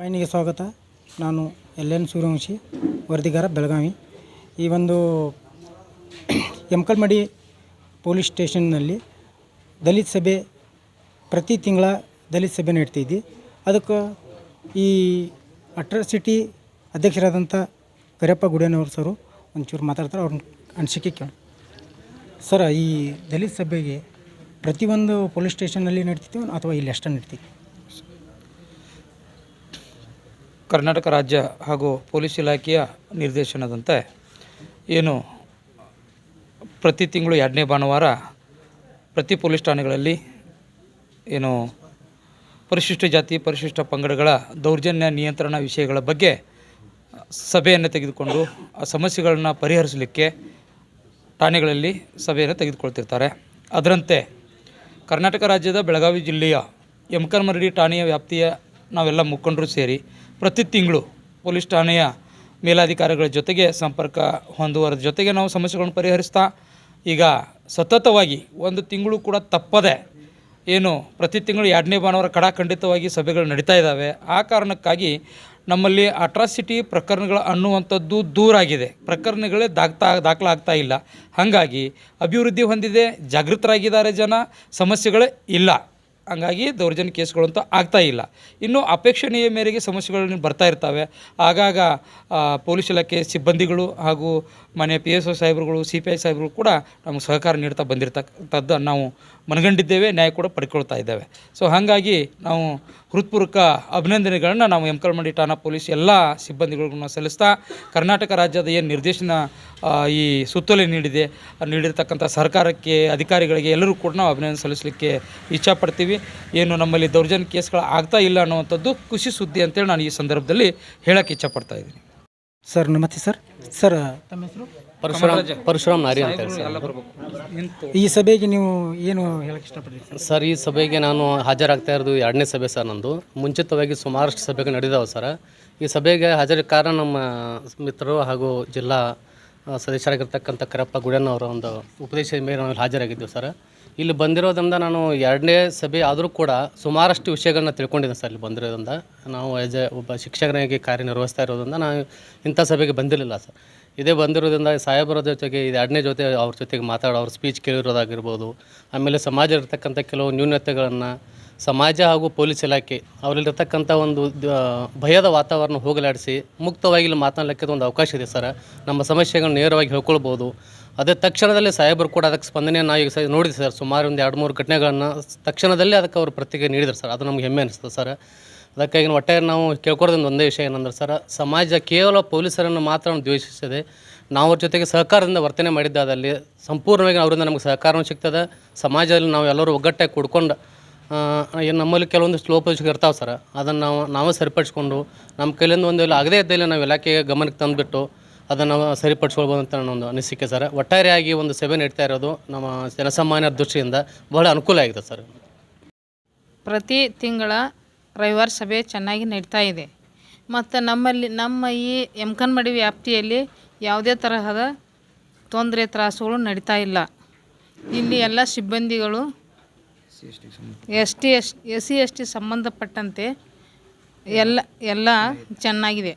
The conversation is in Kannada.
ತಮಗೆ ಸ್ವಾಗತ. ನಾನು ಎಲ್ ಎನ್ ಸೂರ್ಯವಂಶಿ, ವರದಿಗಾರ ಬೆಳಗಾವಿ. ಈ ಒಂದು ಎಂಕಲ್ಮಡಿ ಪೊಲೀಸ್ ಸ್ಟೇಷನ್ನಲ್ಲಿ ದಲಿತ ಸಭೆ ಪ್ರತಿ ತಿಂಗಳ ದಲಿತ ಸಭೆ ನಡ್ತಿದ್ವಿ ಅದಕ್ಕೆ ಈ ಅಟ್ರಾಸಿಟಿ ಅಧ್ಯಕ್ಷರಾದಂಥ ಕರಿಯಪ್ಪ ಗುಡೇನವ್ರ ಸರು ಒಂಚೂರು ಮಾತಾಡ್ತಾರೆ, ಅವ್ರನ್ನ ಅನಿಸಿಕೆ ಕೇಳಿ ಸರ್, ಈ ದಲಿತ ಸಭೆಗೆ ಪ್ರತಿಯೊಂದು ಪೊಲೀಸ್ ಸ್ಟೇಷನ್ನಲ್ಲಿ ನಡ್ತಿತ್ತು ಅಥವಾ ಇಲ್ಲಿ ಅಷ್ಟೇ ನಡ್ತಿತ್ತು? ಕರ್ನಾಟಕ ರಾಜ್ಯ ಹಾಗೂ ಪೊಲೀಸ್ ಇಲಾಖೆಯ ನಿರ್ದೇಶನದಂತೆ ಏನು ಪ್ರತಿ ತಿಂಗಳು ಎರಡನೇ ಭಾನುವಾರ ಪ್ರತಿ ಪೊಲೀಸ್ ಠಾಣೆಗಳಲ್ಲಿ ಏನು ಪರಿಶಿಷ್ಟ ಜಾತಿ, ಪರಿಶಿಷ್ಟ ಪಂಗಡಗಳ ದೌರ್ಜನ್ಯ ನಿಯಂತ್ರಣ ವಿಷಯಗಳ ಬಗ್ಗೆ ಸಭೆಯನ್ನು ತೆಗೆದುಕೊಂಡು ಆ ಸಮಸ್ಯೆಗಳನ್ನು ಪರಿಹರಿಸಲಿಕ್ಕೆ ಠಾಣೆಗಳಲ್ಲಿ ಸಭೆಯನ್ನು ತೆಗೆದುಕೊಳ್ತಿರ್ತಾರೆ. ಅದರಂತೆ ಕರ್ನಾಟಕ ರಾಜ್ಯದ ಬೆಳಗಾವಿ ಜಿಲ್ಲೆಯ ಯಮಕನ್ಮರಡಿ ಠಾಣೆಯ ವ್ಯಾಪ್ತಿಯ ನಾವೆಲ್ಲ ಮುಖಂಡರು ಸೇರಿ ಪ್ರತಿ ತಿಂಗಳು ಪೊಲೀಸ್ ಠಾಣೆಯ ಮೇಲಾಧಿಕಾರಿಗಳ ಜೊತೆಗೆ ಸಂಪರ್ಕ ಹೊಂದುವರ ಜೊತೆಗೆ ನಾವು ಸಮಸ್ಯೆಗಳನ್ನು ಪರಿಹರಿಸ್ತಾ, ಈಗ ಸತತವಾಗಿ ಒಂದು ತಿಂಗಳು ಕೂಡ ತಪ್ಪದೆ ಏನು ಪ್ರತಿ ತಿಂಗಳು ಎರಡನೇ ಭಾನುವಾರ ಕಡಾಖಂಡಿತವಾಗಿ ಸಭೆಗಳು ನಡೀತಾ ಇದ್ದಾವೆ. ಆ ಕಾರಣಕ್ಕಾಗಿ ನಮ್ಮಲ್ಲಿ ಅಟ್ರಾಸಿಟಿ ಪ್ರಕರಣಗಳು ಅನ್ನುವಂಥದ್ದು ದೂರಾಗಿದೆ ಪ್ರಕರಣಗಳೇ ದಾಗ್ತಾ ದಾಖಲಾಗ್ತಾ ಇಲ್ಲ. ಹಾಗಾಗಿ ಅಭಿವೃದ್ಧಿ ಹೊಂದಿದೆ, ಜಾಗೃತರಾಗಿದ್ದಾರೆ ಜನ, ಸಮಸ್ಯೆಗಳೇ ಇಲ್ಲ. ಹಂಗಾಗಿ ದೌರ್ಜನ್ಯ ಕೇಸ್ಗಳಂತೂ ಆಗ್ತಾ ಇಲ್ಲ. ಇನ್ನು ಅಪೇಕ್ಷಣೀಯ ಮೇರೆಗೆ ಸಮಸ್ಯೆಗಳು ಬರ್ತಾ ಇರ್ತವೆ. ಆಗಾಗ ಪೊಲೀಸ್ ಇಲಾಖೆ ಸಿಬ್ಬಂದಿಗಳು ಹಾಗೂ ಮನೆ ಪಿ ಎಸ್ ಒ ಸಾಹೇಬರುಗಳು ಸಿ ಪಿ ಐ ಸಾಹೇಬರು ಕೂಡ ನಮಗೆ ಸಹಕಾರ ನೀಡ್ತಾ ಬಂದಿರ್ತಕ್ಕಂಥದ್ದು ನಾವು ಮನಗಂಡಿದ್ದೇವೆ, ನ್ಯಾಯ ಕೂಡ ಪಡ್ಕೊಳ್ತಾ ಇದ್ದೇವೆ. ಸೊ ಹಾಗಾಗಿ ನಾವು ಹೃತ್ಪೂರ್ವಕ ಅಭಿನಂದನೆಗಳನ್ನು ನಾವು ಎಂಕಲ್ಮಂಡಿ ಠಾಣಾ ಪೊಲೀಸ್ ಎಲ್ಲ ಸಿಬ್ಬಂದಿಗಳಿಗೂ ಸಲ್ಲಿಸ್ತಾ, ಕರ್ನಾಟಕ ರಾಜ್ಯದ ಏನು ನಿರ್ದೇಶನ ಈ ಸುತ್ತೋಲೆ ನೀಡಿದೆ, ನೀಡಿರ್ತಕ್ಕಂಥ ಸರ್ಕಾರಕ್ಕೆ, ಅಧಿಕಾರಿಗಳಿಗೆ ಎಲ್ಲರೂ ಕೂಡ ನಾವು ಅಭಿನಂದನೆ ಸಲ್ಲಿಸಲಿಕ್ಕೆ ಇಚ್ಛಪಡ್ತೀವಿ ಏನು ನಮ್ಮಲ್ಲಿ ದೌರ್ಜನ್ಯ ಕೇಸ್ಗಳು ಆಗ್ತಾ ಇಲ್ಲ ಅನ್ನುವಂಥದ್ದು ಖುಷಿ ಸುದ್ದಿ ಅಂತೇಳಿ ನಾನು ಈ ಸಂದರ್ಭದಲ್ಲಿ ಹೇಳೋಕ್ಕೆ ಇಚ್ಛಪಡ್ತಾ ಇದ್ದೀನಿ. ಸರ್, ನಮಸ್ತೆ ಸರ್. ಸರ್ ತಮ್ಮ ಹೆಸರು? ಪರಶುರಾಮ್ ಪರಶುರಾಮ್ ನಾರಿ ಅಂತ ಹೇಳಿ ಸರ್ ಈ ಸಭೆಗೆ ನೀವು ಏನು ಹೇಳಕ್ಕೆ ಇಷ್ಟಪಡ್ತೀರಿ ಸರ್? ಸರ್ ಈ ಸಭೆಗೆ ನಾನು ಹಾಜರಾಗ್ತಾ ಇರೋದು ಎರಡನೇ ಸಭೆ ಸರ್ ನಂದು. ಮುಂಚಿತವಾಗಿ ಸುಮಾರಷ್ಟು ಸಭೆಗಳು ನಡೆದಾವೆ ಸರ್. ಈ ಸಭೆಗೆ ಹಾಜರ ಕಾರಣ ನಮ್ಮ ಮಿತ್ರರು ಹಾಗೂ ಜಿಲ್ಲಾ ಸದಸ್ಯರಾಗಿರ್ತಕ್ಕಂಥ ಕರಪ್ಪ ಗುಡನ ಅವರ ಒಂದು ಉಪದೇಶದ ಮೇಲೆ ನಾವು ಇಲ್ಲಿ ಹಾಜರಾಗಿದ್ದೀವಿ ಸರ್. ಇಲ್ಲಿ ಬಂದಿರೋದ್ರಿಂದ ನಾನು ಎರಡನೇ ಸಭೆ ಆದರೂ ಕೂಡ ಸುಮಾರಷ್ಟು ವಿಷಯಗಳನ್ನ ತಿಳ್ಕೊಂಡಿದ್ದೆ ಸರ್ ಇಲ್ಲಿ ಬಂದಿರೋದ್ರಿಂದ. ನಾವು ಆ್ಯಸ್ ಎ ಒಬ್ಬ ಶಿಕ್ಷಕನಾಗಿ ಕಾರ್ಯನಿರ್ವಹಿಸ್ತಾ ಇರೋದ್ರಿಂದ ನಾನು ಇಂಥ ಸಭೆಗೆ ಬಂದಿರಲಿಲ್ಲ ಸರ್. ಇದೇ ಬಂದಿರೋದ್ರಿಂದ ಸಾಹೇಬರ ಜೊತೆಗೆ ಇದು ಎರಡನೇ ಜೊತೆ ಅವ್ರ ಜೊತೆಗೆ ಮಾತಾಡೋ, ಅವ್ರ ಸ್ಪೀಚ್ ಕೇಳಿರೋದಾಗಿರ್ಬೋದು, ಆಮೇಲೆ ಸಮಾಜ ಇರತಕ್ಕಂಥ ಕೆಲವು ನ್ಯೂನತೆಗಳನ್ನು ಸಮಾಜ ಹಾಗೂ ಪೊಲೀಸ್ ಇಲಾಖೆ ಅವರಲ್ಲಿರ್ತಕ್ಕಂಥ ಒಂದು ಭಯದ ವಾತಾವರಣ ಹೋಗಲಾಡಿಸಿ ಮುಕ್ತವಾಗಿ ಇಲ್ಲಿ ಮಾತನಾಡಲಿಕ್ಕೆ ಒಂದು ಅವಕಾಶ ಇದೆ ಸರ್. ನಮ್ಮ ಸಮಸ್ಯೆಗಳನ್ನ ನೇರವಾಗಿ ಹೇಳ್ಕೊಳ್ಬೋದು. ಅದೇ ತಕ್ಷಣದಲ್ಲಿ ಸಾಹೇಬರು ಕೂಡ ಅದಕ್ಕೆ ಸ್ಪಂದನೆಯನ್ನು ನಾವು ಈಗ ನೋಡಿದ್ವಿ ಸರ್. ಸುಮಾರು ಒಂದು ಎರಡು ಮೂರು ಘಟನೆಗಳನ್ನು ತಕ್ಷಣದಲ್ಲಿ ಅದಕ್ಕೆ ಅವರು ಪ್ರತಿಕ್ರಿಯೆ ನೀಡಿದ್ರು ಸರ್. ಅದು ನಮ್ಗೆ ಹೆಮ್ಮೆ ಅನಿಸ್ತದೆ ಸರ್. ಅದಕ್ಕಾಗಿ ಒಟ್ಟಾರೆ ನಾವು ಕೇಳ್ಕೊಡೋದೊಂದು ಒಂದೇ ವಿಷಯ ಏನಂದ್ರೆ ಸರ್, ಸಮಾಜ ಕೇವಲ ಪೊಲೀಸರನ್ನು ಮಾತ್ರ ದ್ವೇಷಿಸದೆ ನಾವು ಅವ್ರ ಜೊತೆಗೆ ಸಹಕಾರದಿಂದ ವರ್ತನೆ ಮಾಡಿದ್ದಾದಲ್ಲಿ ಸಂಪೂರ್ಣವಾಗಿ ಅವರಿಂದ ನಮಗೆ ಸಹಕಾರವೂ ಸಿಗ್ತದೆ. ಸಮಾಜದಲ್ಲಿ ನಾವು ಎಲ್ಲರೂ ಒಗ್ಗಟ್ಟಾಗಿ ಕೂಡ್ಕೊಂಡು ಏನು ನಮ್ಮಲ್ಲಿ ಕೆಲವೊಂದು ಲೋಪದೋಷಗಳು ಇರ್ತಾವೆ ಸರ್. ಅದನ್ನು ನಾವು, ನಾವೇ ಸರಿಪಡಿಸ್ಕೊಂಡು, ನಮ್ಮ ಕೈಲಿಂದ ಒಂದು ಆಗದೇ ಇದ್ದಲ್ಲಿ ನಾವು ಇಲಾಖೆಗೆ ಗಮನಕ್ಕೆ ತಂದುಬಿಟ್ಟು ಅದನ್ನು ಸರಿಪಡಿಸ್ಕೊಳ್ಬೋದು ಅಂತ ನನ್ನ ಒಂದು ಅನಿಸಿಕೆ ಸರ್. ಒಟ್ಟಾರೆಯಾಗಿ ಒಂದು ಸಭೆ ನಡೀತಾ ಇರೋದು ನಮ್ಮ ಜನಸಾಮಾನ್ಯರ ದೃಷ್ಟಿಯಿಂದ ಬಹಳ ಅನುಕೂಲ ಆಗಿದೆ ಸರ್. ಪ್ರತಿ ತಿಂಗಳ ರವಿವಾರ ಸಭೆ ಚೆನ್ನಾಗಿ ನಡೀತಾ ಇದೆ. ಮತ್ತು ನಮ್ಮಲ್ಲಿ ನಮ್ಮ ಈ ಯಮಕನ್ಮಡಿ ವ್ಯಾಪ್ತಿಯಲ್ಲಿ ಯಾವುದೇ ತರಹದ ತೊಂದರೆ, ತ್ರಾಸುಗಳು ನಡೀತಾ ಇಲ್ಲ. ಇಲ್ಲಿ ಎಲ್ಲ ಸಿಬ್ಬಂದಿಗಳು S T S S C, S T ಸಂಬಂಧಪಟ್ಟಂತೆ ಎಲ್ಲ ಎಲ್ಲ ಚೆನ್ನಾಗಿದೆ.